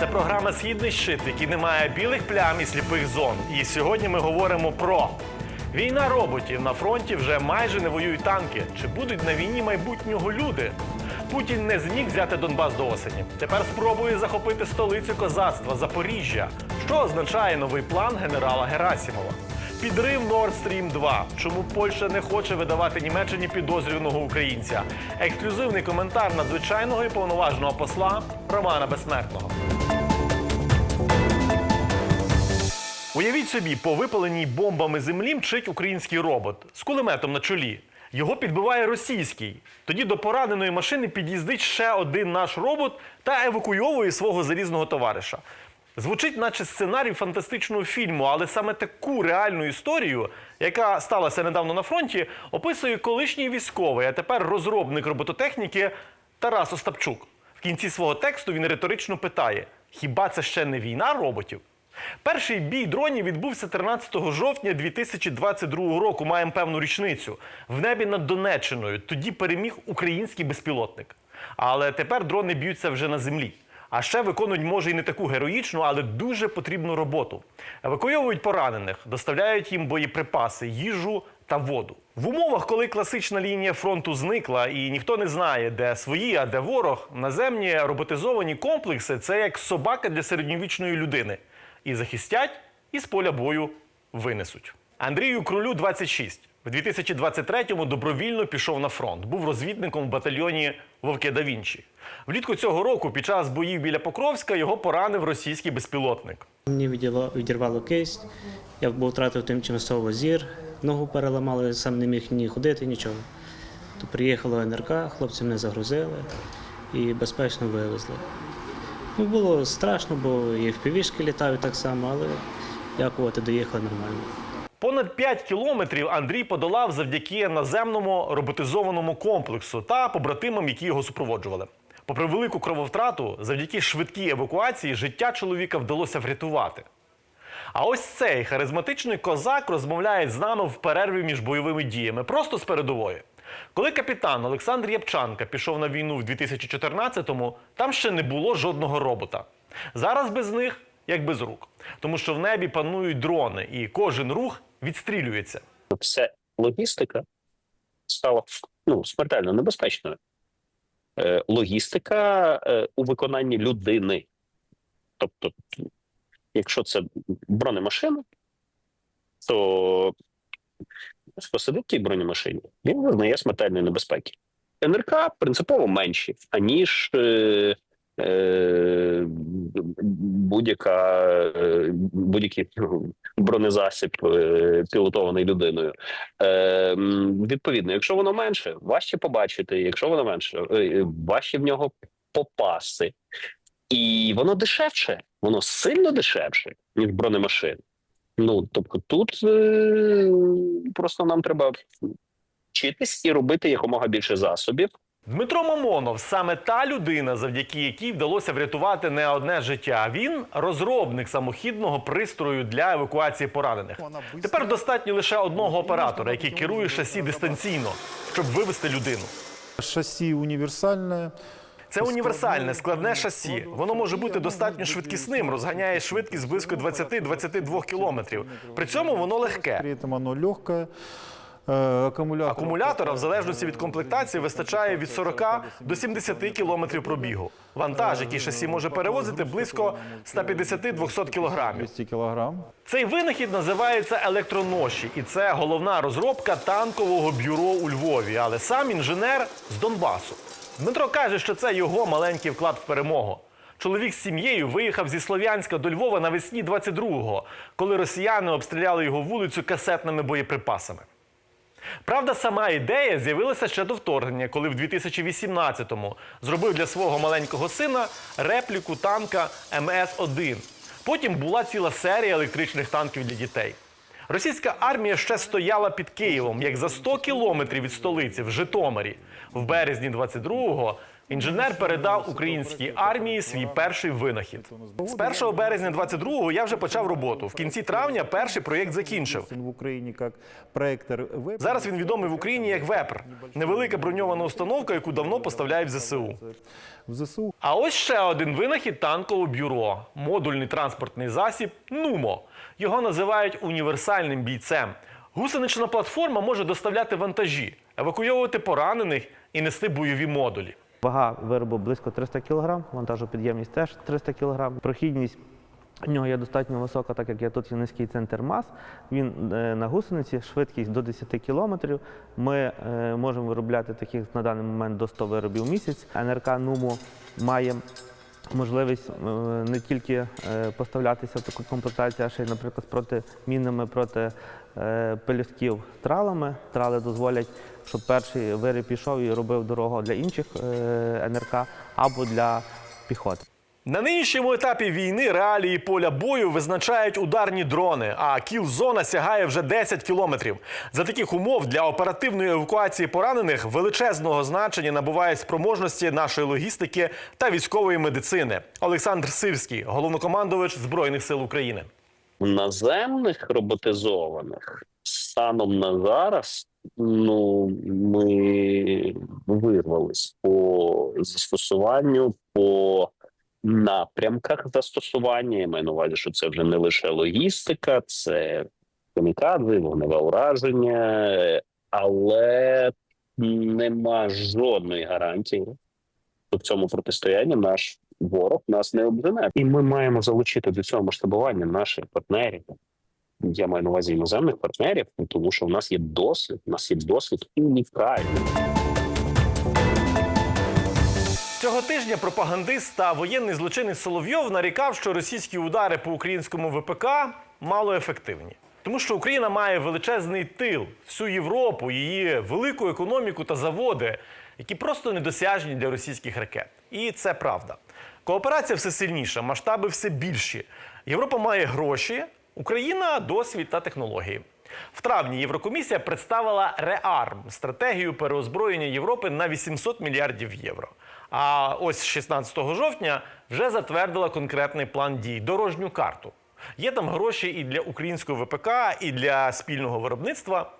Це програма Східний щит, який не має білих плям і сліпих зон. І сьогодні ми говоримо про війна роботів на фронті вже майже не воюють танки. Чи будуть на війні майбутнього люди? Путін не зміг взяти Донбас до осені. Тепер спробує захопити столицю козацтва Запоріжжя. Що означає новий план генерала Герасімова? Підрив Nord Stream 2. Чому Польща не хоче видавати Німеччині підозрюваного українця? Ексклюзивний коментар надзвичайного і повноважного посла Романа Безсмертного. Уявіть собі, по випаленій бомбами землі мчить український робот з кулеметом на чолі. Його підбиває російський. Тоді до пораненої машини під'їздить ще один наш робот та евакуйовує свого залізного товариша. Звучить, наче сценарій фантастичного фільму, але саме таку реальну історію, яка сталася недавно на фронті, описує колишній військовий, а тепер розробник робототехніки Тарас Остапчук. В кінці свого тексту він риторично питає: хіба це ще не війна роботів? Перший бій дронів відбувся 13 жовтня 2022 року. Маємо певну річницю в небі над Донеччиною. Тоді переміг український безпілотник. Але тепер дрони б'ються вже на землі. А ще виконують, може, і не таку героїчну, але дуже потрібну роботу. Евакуйовують поранених, доставляють їм боєприпаси, їжу та воду. В умовах, коли класична лінія фронту зникла і ніхто не знає, де свої, а де ворог, наземні роботизовані комплекси це як собака для середньовічної людини. І захистять, і з поля бою винесуть. Андрію Крулю 26. В 2023-му добровільно пішов на фронт. Був розвідником в батальйоні Вовки да Вінчі. Влітку цього року, під час боїв біля Покровська, його поранив російський безпілотник. Мені відірвало, кисть, я втратив тимчасово зір, ногу переламали, сам не міг ні ходити, нічого. То приїхало НРК, хлопці мене загрузили і безпечно вивезли. Ну, було страшно, бо і впівішки літають так само, але дякувати, доїхали нормально. Понад 5 кілометрів Андрій подолав завдяки наземному роботизованому комплексу та побратимам, які його супроводжували. Попри велику крововтрату, завдяки швидкій евакуації життя чоловіка вдалося врятувати. А ось цей харизматичний козак розмовляє з нами в перерві між бойовими діями, просто з передової. Коли капітан Олександр Ябчанка пішов на війну в 2014-му, там ще не було жодного робота. Зараз без них як без рук, тому що в небі панують дрони, і кожен рух відстрілюється. Все логістика стала ну, смертельно небезпечною. Е, логістика е, у виконанні людини. Тобто, якщо це бронемашина, то хто в тій бронемашині, він визнає смертельної небезпеки. НРК принципово менші, аніж е, е, будь-яка е, будь-який бронезасіб е, пілотований людиною. Е, відповідно, якщо воно менше, важче побачити. Якщо воно менше, е, важче в нього попасти. І воно дешевше, воно сильно дешевше, ніж бронемашин. Ну тобто, тут е, просто нам треба вчитись і робити якомога більше засобів. Дмитро Мамонов саме та людина, завдяки якій вдалося врятувати не одне життя. Він розробник самохідного пристрою для евакуації поранених. Тепер достатньо лише одного оператора, який керує шасі дистанційно, щоб вивести людину. Шасси универсальное. Це універсальне складне шасі. Воно може бути достатньо швидкісним, розганяє швидкість близько 20-22 кілометрів. При цьому воно легке. При этом оно легкое. Э, Акумулятора, в залежності від комплектації, вистачає від 40 до 70 кілометрів пробігу. Вантаж, який шасі може перевозити, близько 150-200 кілограмів. 200 килограмм. Цей винахід називається електроноші, і це головна розробка танкового бюро у Львові. Але сам інженер з Донбасу. Дмитро каже, що це його маленький вклад в перемогу. Чоловік з сім'єю виїхав зі Слов'янська до Львова навесні 22-го, коли росіяни обстріляли його вулицю касетними боєприпасами. Правда, сама ідея з'явилася ще до вторгнення, коли в 2018-му зробив для свого маленького сина репліку танка МС-1. Потім була ціла серія електричних танків для дітей. Російська армія ще стояла під Києвом, як за 100 кілометрів від столиці в Житомирі. В березні 22-го Інженер передав українській армії свій перший винахід. З 1 березня 22-го я вже почав роботу. В кінці травня перший проєкт закінчив. В Украине как проектор. Зараз він відомий в Україні як Вепр, невелика броньована установка, яку давно поставляють в ЗСУ. в ЗСУ. А ось ще один винахід танкового бюро модульний транспортний засіб Нумо. Його називають універсальним бійцем. Гусенична платформа може доставляти вантажі, евакуйовувати поранених і нести бойові модулі. Вага виробу близько 300 кг, вантажопідємність теж 300 кг. Прохідність в нього є достатньо висока, так як є тут є низький центр мас. Він е, на гусениці, швидкість до 10 км. Ми е, можемо виробляти таких на даний момент до 100 виробів в місяць. НРК НУМО має можливість е, не тільки е, поставлятися в таку комплектацію, а ще й, наприклад, проти мінами, проти е, пелюстків тралами. Трали дозволять, щоб перший виріб пішов і робив дорогу для інших НРК або для піхоти. На нинішньому етапі війни реалії поля бою визначають ударні дрони, а кіл-зона сягає вже 10 кілометрів. За таких умов для оперативної евакуації поранених величезного значення набувають спроможності нашої логістики та військової медицини. Олександр Сирський, головнокомандувач Збройних сил України. наземних роботизованих станом на зараз. Ну, ми вирвались по застосуванню, по напрямках застосування. Я маю на увазі, що це вже не лише логістика, це камікадзе, вогневе ураження, але нема жодної гарантії, що в цьому протистоянні наш ворог нас не обжене. І ми маємо залучити до цього масштабування наших партнерів. Я маю на увазі іноземних партнерів, тому що в нас є досвід, у нас є досвід унікальний. Тижня пропагандист та воєнний злочинець Соловйов нарікав, що російські удари по українському ВПК мало ефективні. Тому що Україна має величезний тил, всю Європу, її велику економіку та заводи, які просто недосяжні для російських ракет. І це правда. Кооперація все сильніша, масштаби все більші. Європа має гроші, Україна досвід та технології. В травні Єврокомісія представила РЕАРМ стратегію переозброєння Європи на 800 мільярдів євро. А ось 16 жовтня вже затвердила конкретний план дій, дорожню карту. Є там гроші і для українського ВПК, і для спільного виробництва.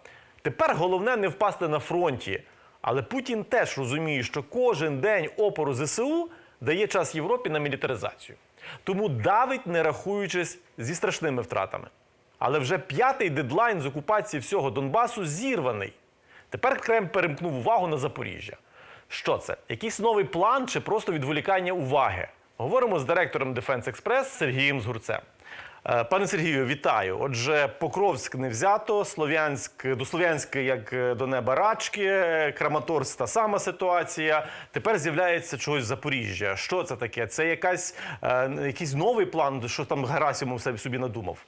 Тепер головне не впасти на фронті. Але Путін теж розуміє, що кожен день опору ЗСУ дає час Європі на мілітаризацію. Тому давить, не рахуючись зі страшними втратами. Але вже п'ятий дедлайн з окупації всього Донбасу зірваний. Тепер Крем перемкнув увагу на Запоріжжя. Що це? Якийсь новий план чи просто відволікання уваги? Говоримо з директором Defense Express Сергієм Згурцем. Е, Пане Сергію, вітаю. Отже, Покровськ не взято, Слов'янськ до Слов'янська як е, до неба рачки, Краматорськ та сама ситуація. Тепер з'являється чогось Запоріжжя. Що це таке? Це якась е, якийсь новий план, що там Герасимов собі- надумав?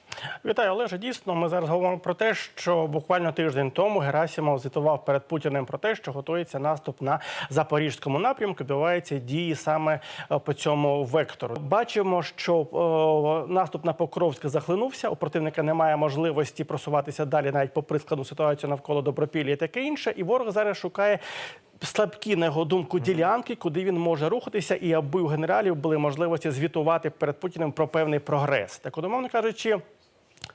Вітаю, Олеже. Дійсно, ми зараз говоримо про те, що буквально тиждень тому Герасимов звітував перед Путіним про те, що готується наступ на запорізькому напрямку. Відбуваються дії саме е, по цьому вектору. Бачимо, що е, наступ на Покровськ захлинувся. У противника немає можливості просуватися далі, навіть попри складну ситуацію навколо Добропілля і таке інше. І ворог зараз шукає. Слабкі, на його думку, ділянки, куди він може рухатися, і аби у генералів були можливості звітувати перед Путіним про певний прогрес. Так, умовно кажучи,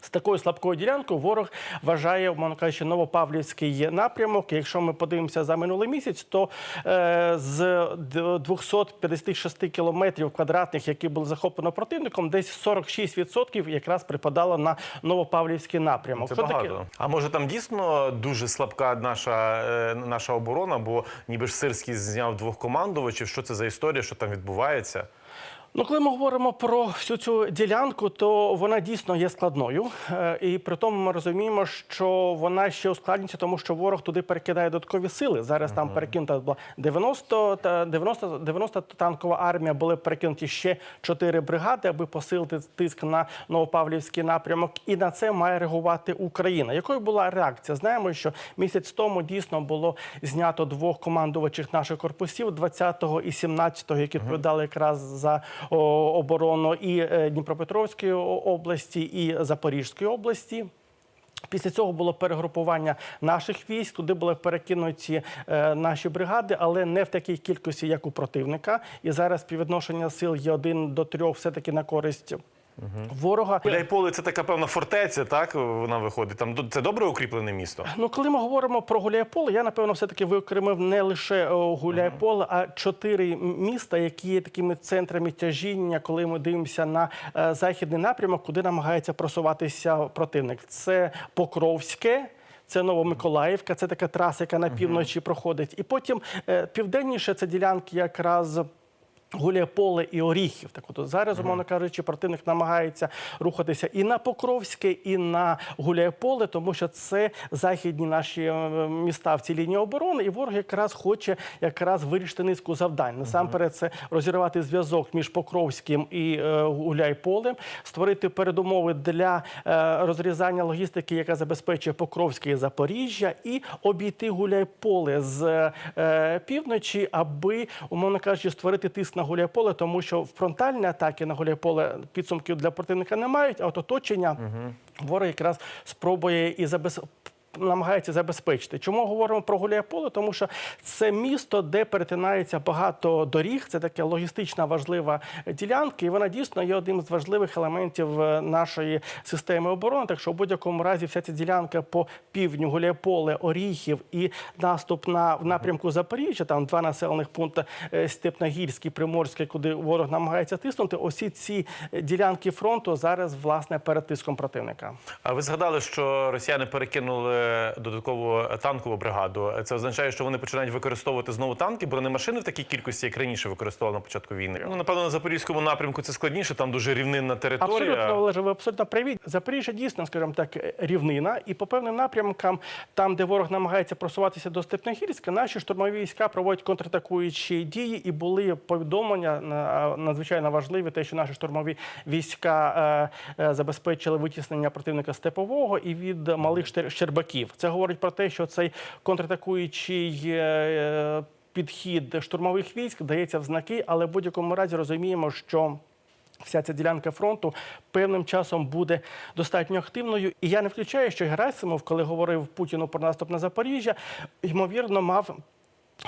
з такою слабкою ділянкою ворог вважає, умовно кажучи, Новопавлівський напрямок. Якщо ми подивимося за минулий місяць, то е, з д- 256 кілометрів квадратних, які були захоплено противником, десь 46% якраз припадало на Новопавлівський напрямок. Це Що таке? багато. А може там дійсно дуже слабка наша, е, наша оборона, бо ніби ж Сирський зняв двох командувачів. Що це за історія, що там відбувається? Ну, коли ми говоримо про всю цю ділянку, то вона дійсно є складною. Е, І при тому ми розуміємо, що вона ще ускладнюється, тому що ворог туди перекидає додаткові сили. Зараз там перекинута була 90, та 90, 90 танкова армія, були перекинуті ще 4 бригади, аби посилити тиск на Новопавлівський напрямок. І на це має реагувати Україна. Якою була реакція? Знаємо, що місяць тому дійсно було знято двох командувачів наших корпусів 20-го і 17-го, які відповідали якраз за оборону і е, Дніпропетровської області, і Запорізької області. Після цього було перегрупування наших військ. Туди були перекинуті е, наші бригади, але не в такій кількості, як у противника. І зараз співвідношення сил є один до трьох, все таки на користь ворога. Гуляйполе це така певна фортеця, так вона виходить. Там це добре укріплене місто. Ну, коли ми говоримо про Гуляйполе, я напевно все-таки виокремив не лише е, Гуляйполе, а чотири міста, які є такими центрами тяжіння, коли ми дивимося на е, західний напрямок, куди намагається просуватися противник. Це Покровське. Це Новомиколаївка, це така траса, яка на півночі проходить. І потім е, південніше це ділянки якраз Гуляйполе і Оріхів. Так от зараз, умовно кажучи, противник намагається рухатися і на Покровське, і на Гуляйполе, тому що це західні наші е, міста в цій лінії оборони, і ворог якраз хоче якраз вирішити низку завдань. Насамперед, це розірвати зв'язок між Покровським і е, Гуляйполем, створити передумови для е, розрізання логістики, яка забезпечує Покровське і Запоріжжя, і обійти Гуляйполе з півночі, аби, умовно кажучи, створити тиск на Гуляйполе, тому що фронтальні атаки на Гуляйполе підсумків для противника не мають, а от оточення ворог якраз спробує і забезпечити. Намагається забезпечити. Чому говоримо про Гуляйполе? Тому що це місто, де перетинається багато доріг. Це така логістична важлива ділянка, і вона дійсно є одним з важливих елементів е, нашої системи оборони. Так що в будь-якому разі вся ця ділянка по півдню Гуляйполе, Оріхів і наступ на в напрямку Запоріжжя, там два населених пункти е, Степногірський, Приморський, куди ворог намагається тиснути. Усі ці ділянки фронту зараз власне перед тиском противника. А ви згадали, що росіяни перекинули додаткову танкову бригаду. Це означає, що вони починають використовувати знову танки, бронемашини в такій кількості, як раніше використовували на початку війни. Ну напевно, на запорізькому напрямку це складніше. Там дуже рівнинна територія. Абсолютно, Олеже, ви абсолютно праві. Запоріжжя дійсно, скажімо так, рівнина. І по певним напрямкам, там, де ворог намагається просуватися до Степногірська, наші штурмові війська проводять контратакуючі дії. І були повідомлення на- надзвичайно важливі, те, що наші штурмові війська е, е, забезпечили витіснення противника степового і від малих Штер- щербаків. Це говорить про те, що цей контратакуючий. е, е, Підхід штурмових військ дається в знаки, але в будь-якому разі розуміємо, що Вся ця ділянка фронту певним часом буде достатньо активною. І я не включаю, що Герасимов, коли говорив Путіну про наступ на Запоріжжя, ймовірно, мав.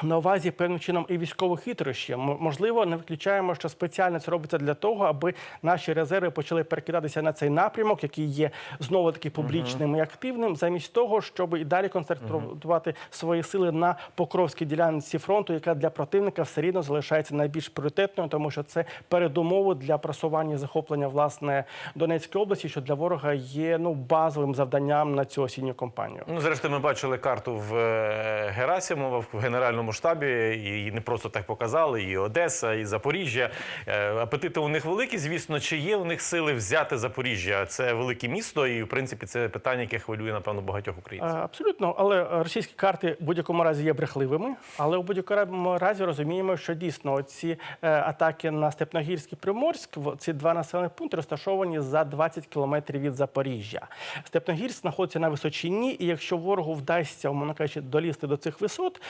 На увазі певним чином і військових хитрощів. М- Можливо, не виключаємо, що спеціально це робиться для того, аби наші резерви почали перекидатися на цей напрямок, який є знову таки публічним і активним, замість того, щоб і далі концентрувати свої сили на покровській ділянці фронту, яка для противника все рівно залишається найбільш пріоритетною, тому що це передумови для просування і захоплення власне Донецької області, що для ворога є ну базовим завданням на цю осінню кампанію. Ну, зрештою, ми бачили карту в е, Герасимова в генеральному штабі, і не просто так показали. І Одеса, і Запоріжжя. Е, Апетити у них великі, звісно. Чи є у них сили взяти Запоріжжя? Це велике місто, і в принципі це питання, яке хвилює напевно багатьох українців. Е, Абсолютно, але російські карти в будь-якому разі є брехливими. Але в будь-якому разі розуміємо, що дійсно ці е, атаки на Степногірський Приморськ, ці два населених пункти розташовані за 20 кілометрів від Запоріжжя. Степногірськ знаходиться на височині, і якщо ворогу вдасться, умовно кажучи, долізти до цих висот,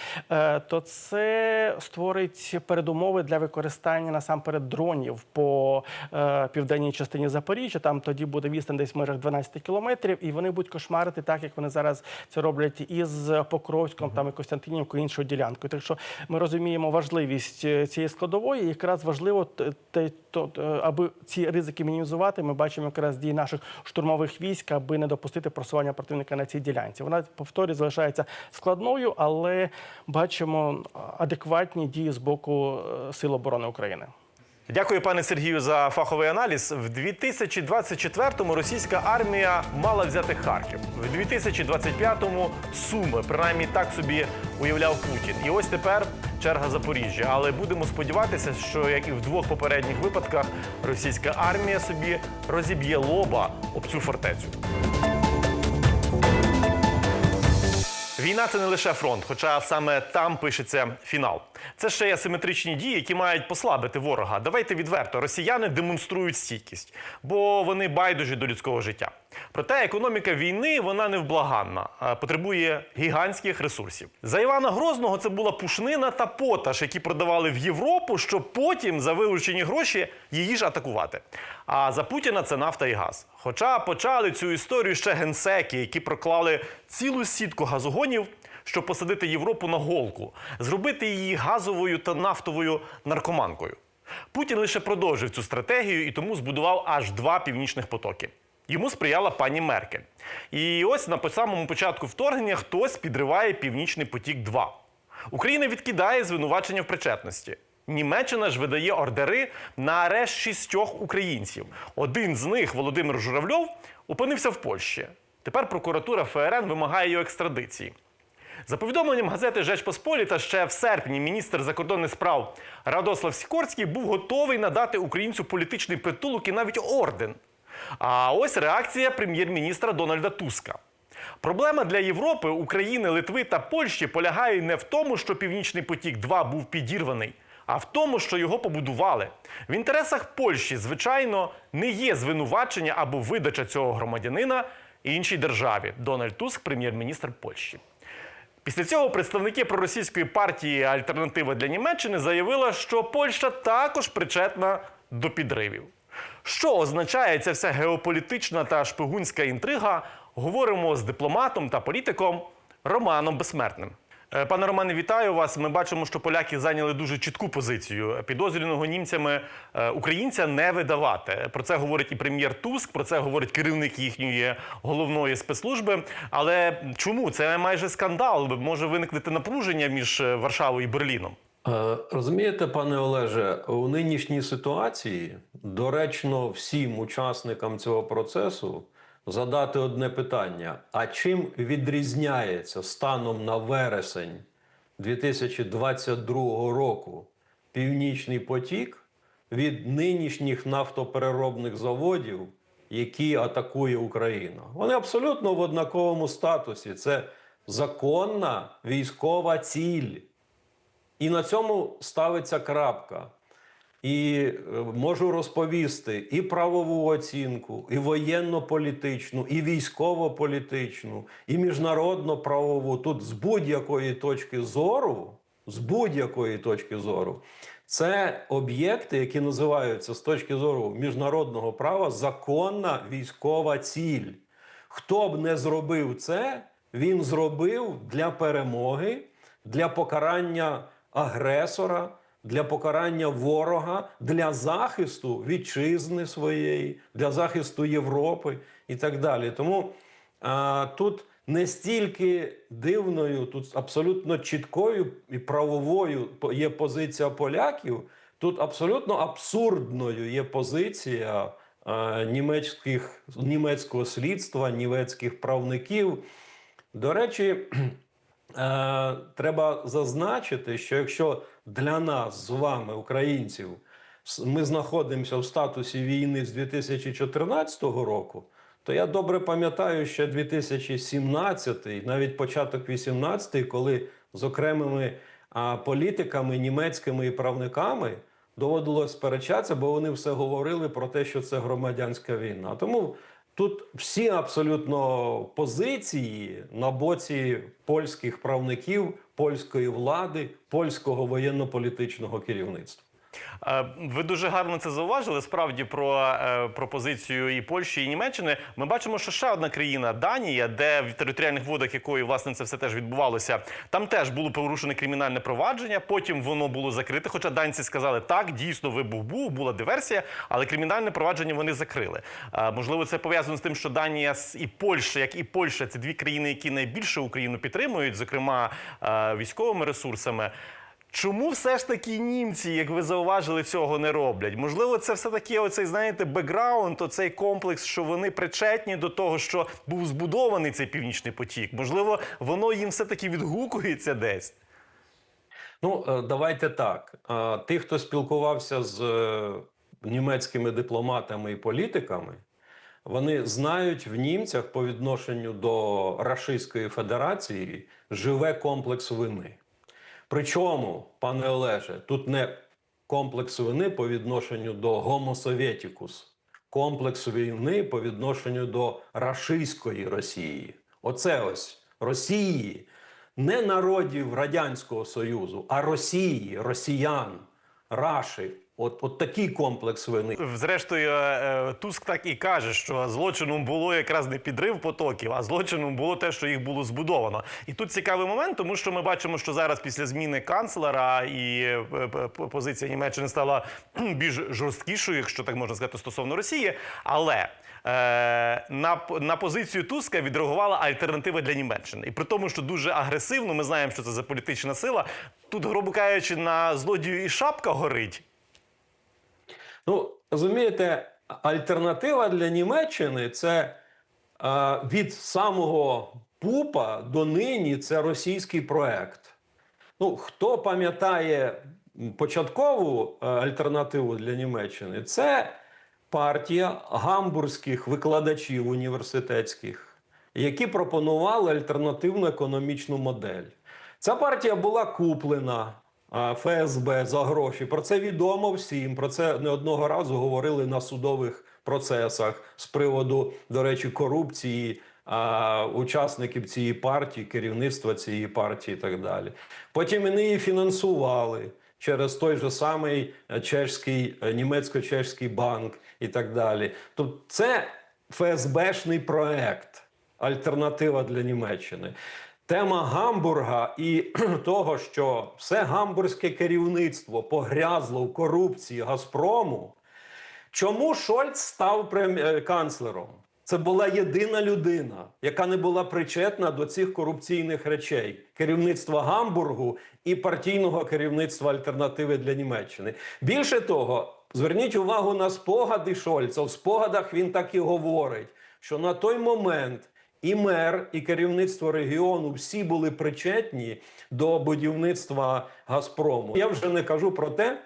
то це створить передумови для використання насамперед дронів по е, південній частині Запоріжжя. Там тоді буде відстань десь в межах 12 кілометрів, і вони будуть кошмарити так, як вони зараз це роблять із Покровськом, там і Костянтинівкою, іншою ділянкою. Так що ми розуміємо важливість е, цієї складової. І якраз важливо те- те- то, е, аби ці ризики мінімізувати. Ми бачимо якраз дії наших штурмових військ, аби не допустити просування противника на цій ділянці. Вона повторюю, залишається складною, але бачимо адекватні дії з боку е, Сил оборони України. Дякую, пане Сергію, за фаховий аналіз. В 2024-му російська армія мала взяти Харків. В 2025-му Суми. Принаймні так собі уявляв Путін. І ось тепер черга Запоріжжя. Але будемо сподіватися, що як і в двох попередніх випадках, російська армія собі розіб'є лоба об цю фортецю. Війна це не лише фронт, хоча саме там пишеться фінал. Це ще й асиметричні дії, які мають послабити ворога. Давайте відверто, росіяни демонструють стійкість, бо вони байдужі до людського життя. Проте економіка війни вона невблаганна, а потребує гігантських ресурсів. За Івана Грозного це була пушнина та поташ, які продавали в Європу, щоб потім за вилучені гроші її ж атакувати. А за Путіна це нафта і газ. Хоча почали цю історію ще генсеки, які проклали цілу сітку газогонів, щоб посадити Європу на голку, зробити її газовою та нафтовою наркоманкою. Путін лише продовжив цю стратегію і тому збудував аж два північних потоки. Йому сприяла пані Меркель. І ось на самому початку вторгнення хтось підриває Північний потік 2 Україна відкидає звинувачення в причетності. Німеччина ж видає ордери на арешт шістьох українців. Один з них, Володимир Журавльов, опинився в Польщі. Тепер прокуратура ФРН вимагає його екстрадиції. За повідомленням газети «Жеч Посполіта», ще в серпні міністр закордонних справ Радослав Сікорський був готовий надати українцю політичний притулок і навіть орден. А ось реакція прем'єр-міністра Дональда Туска. Проблема для Європи, України, Литви та Польщі полягає не в тому, що Північний потік 2 був підірваний, а в тому, що його побудували. В інтересах Польщі, звичайно, не є звинувачення або видача цього громадянина іншій державі. Дональд Туск, прем'єр-міністр Польщі. Після цього представники проросійської партії Альтернатива для Німеччини заявила, що Польща також причетна до підривів. Що означає ця вся геополітична та шпигунська інтрига? Говоримо з дипломатом та політиком Романом Безсмертним. Е, Пане Романе, вітаю вас. Ми бачимо, що поляки зайняли дуже чітку позицію. Підозрюваного німцями е, українця не видавати. Про це говорить і прем'єр Туск, про це говорить керівник їхньої головної спецслужби. Але чому це майже скандал? Може виникнути напруження між е, Варшавою і Берліном? Е, Розумієте, пане Олеже, у нинішній ситуації доречно всім учасникам цього процесу задати одне питання: а чим відрізняється станом на вересень 2022 року Північний потік від нинішніх нафтопереробних заводів, які атакує Україна? Вони абсолютно в однаковому статусі. Це законна військова ціль. І на цьому ставиться крапка. І е, можу розповісти і правову оцінку, і воєнно-політичну, і військово-політичну, і міжнародно-правову. Тут з будь-якої точки зору, з будь-якої точки зору, це об'єкти, які називаються з точки зору міжнародного права законна військова ціль. Хто б не зробив це, він зробив для перемоги, для покарання агресора, для покарання ворога, для захисту вітчизни своєї, для захисту Європи і так далі. Тому а, тут не стільки дивною, тут абсолютно чіткою і правовою є позиція поляків. Тут абсолютно абсурдною є позиція німецьких, німецького слідства, німецьких правників. До речі, е, треба зазначити, що якщо для нас з вами, українців, ми знаходимося в статусі війни з 2014 року, то я добре пам'ятаю ще 2017, навіть початок 18, коли з окремими політиками німецькими і правниками доводилось сперечатися, бо вони все говорили про те, що це громадянська війна. Тому тут всі абсолютно позиції на боці польських правників, польської влади, польського воєнно-політичного керівництва. Е, Ви дуже гарно це зауважили. Справді про е, пропозицію і Польщі, і Німеччини. Ми бачимо, що ще одна країна Данія, де в територіальних водах якої власне це все теж відбувалося, там теж було порушене кримінальне провадження. Потім воно було закрите. Хоча данці сказали, так дійсно вибух був, була диверсія, але кримінальне провадження вони закрили. Е, Можливо, це пов'язано з тим, що Данія і Польща, як і Польща, це дві країни, які найбільше Україну підтримують, зокрема військовими ресурсами. Чому все ж таки німці, як ви зауважили, цього не роблять? Можливо, це все таки оцей, знаєте, бекграунд, оцей комплекс, що вони причетні до того, що був збудований цей північний потік. Можливо, воно їм все таки відгукується десь. Ну, е, давайте так. Е, Ті, хто спілкувався з е, німецькими дипломатами і політиками, вони знають в німцях по відношенню до Рашистської Федерації живе комплекс вини. Причому, пане Олеже, тут не комплекс вини по відношенню до гомосовєтікус, комплекс війни по відношенню до рашистської Росії. Оце ось Росії, не народів Радянського Союзу, а Росії, росіян, Раші. От, от такий комплекс вини. Зрештою, е, Туск так і каже, що злочином було якраз не підрив потоків, а злочином було те, що їх було збудовано. І тут цікавий момент, тому що ми бачимо, що зараз після зміни канцлера і е, позиція Німеччини стала більш жорсткішою, якщо так можна сказати, стосовно Росії. Але е, на, на позицію Туска відреагувала альтернатива для Німеччини. І при тому, що дуже агресивно, ми знаємо, що це за політична сила. Тут, грубо кажучи, на злодію і шапка горить. Ну, розумієте, альтернатива для Німеччини це е, від самого пупа до нині це російський проект. Ну, хто пам'ятає початкову е, альтернативу для Німеччини, це партія гамбурзьких викладачів університетських, які пропонували альтернативну економічну модель. Ця партія була куплена ФСБ за гроші. Про це відомо всім. Про це не одного разу говорили на судових процесах з приводу, до речі, корупції учасників цієї партії, керівництва цієї партії і так далі. Потім вони її фінансували через той же самий е, чешський, е, німецько-чешський банк і так далі. Тобто це ФСБшний проект, альтернатива для Німеччини. Тема Гамбурга і того, що все гамбурзьке керівництво погрязло в корупції Газпрому. Чому Шольц став е, канцлером? Це була єдина людина, яка не була причетна до цих корупційних речей керівництва Гамбургу і партійного керівництва альтернативи для Німеччини. Більше того, зверніть увагу на спогади Шольца. В спогадах він так і говорить, що на той момент і мер, і керівництво регіону всі були причетні до будівництва Газпрому. Я вже не кажу про те,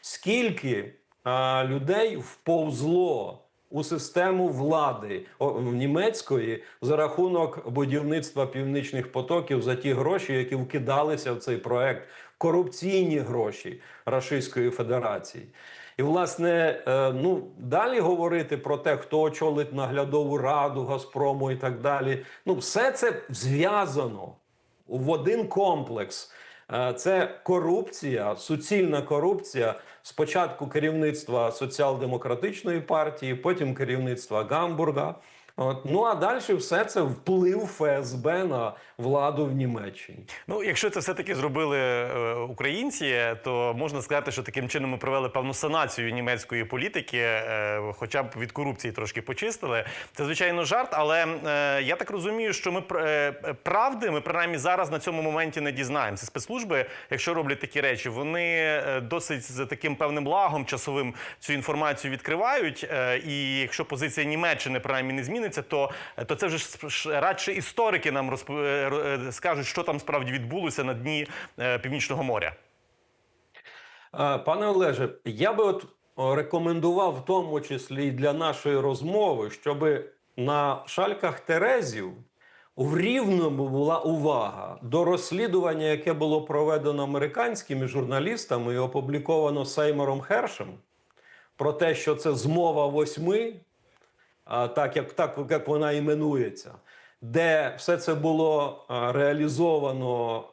скільки а, людей вповзло у систему влади о, німецької за рахунок будівництва північних потоків за ті гроші, які вкидалися в цей проект, корупційні гроші Російської Федерації. І, власне, е, ну далі говорити про те, хто очолить наглядову раду Газпрому і так далі. Ну, все це зв'язано в один комплекс. Е, Це корупція, суцільна корупція. Спочатку керівництва соціал-демократичної партії, потім керівництва Гамбурга. От. Ну а далі все це вплив ФСБ на владу в Німеччині. Ну, якщо це все-таки зробили е, українці, то можна сказати, що таким чином ми провели певну санацію німецької політики, е, хоча б від корупції трошки почистили. Це звичайно жарт, але е, я так розумію, що ми е, правди ми принаймні зараз на цьому моменті не дізнаємося. Спецслужби, якщо роблять такі речі, вони е, досить з таким певним лагом часовим цю інформацію відкривають. е, І якщо позиція Німеччини принаймні не зміниться, то, то це вже радше історики нам розп... е, е, скажуть, що там справді відбулося на дні е, Північного моря. Пане Олеже, я би от рекомендував в тому числі і для нашої розмови, щоб на шальках Терезів в рівному була увага до розслідування, яке було проведено американськими журналістами і опубліковано Сеймором Хершем, про те, що це змова восьми, так як, так як вона іменується, де все це було реалізовано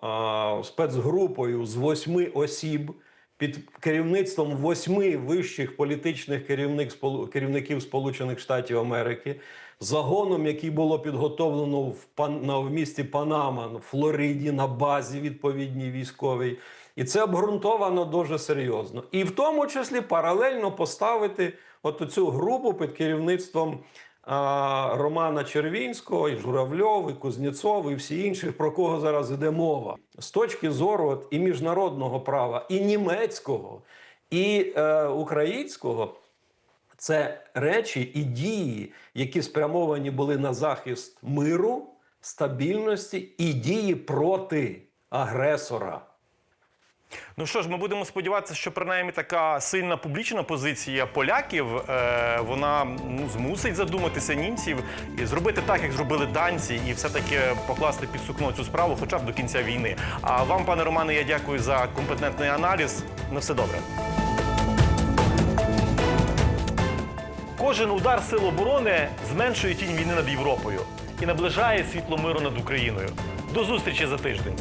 спецгрупою з восьми осіб під керівництвом восьми вищих політичних керівник, керівників Сполучених Штатів Америки, загоном, який було підготовлено в, на, в місті Панама, в Флориді, на базі відповідній військовій. І це обґрунтовано дуже серйозно. І в тому числі паралельно поставити от цю групу під керівництвом а, Романа Червінського, і Журавльов, і Кузнєцов, і всі інші, про кого зараз йде мова. З точки зору от, і міжнародного права, і німецького, і е, українського, це речі і дії, які спрямовані були на захист миру, стабільності і дії проти агресора. Ну що ж, ми будемо сподіватися, що принаймні така сильна публічна позиція поляків е, вона ну змусить задуматися німців і зробити так, як зробили данці, і все-таки покласти під сукно цю справу, хоча б до кінця війни. А вам, пане Романе, я дякую за компетентний аналіз. На все добре. Кожен удар сил оборони зменшує тінь війни над Європою і наближає світло миру над Україною. До зустрічі за тиждень.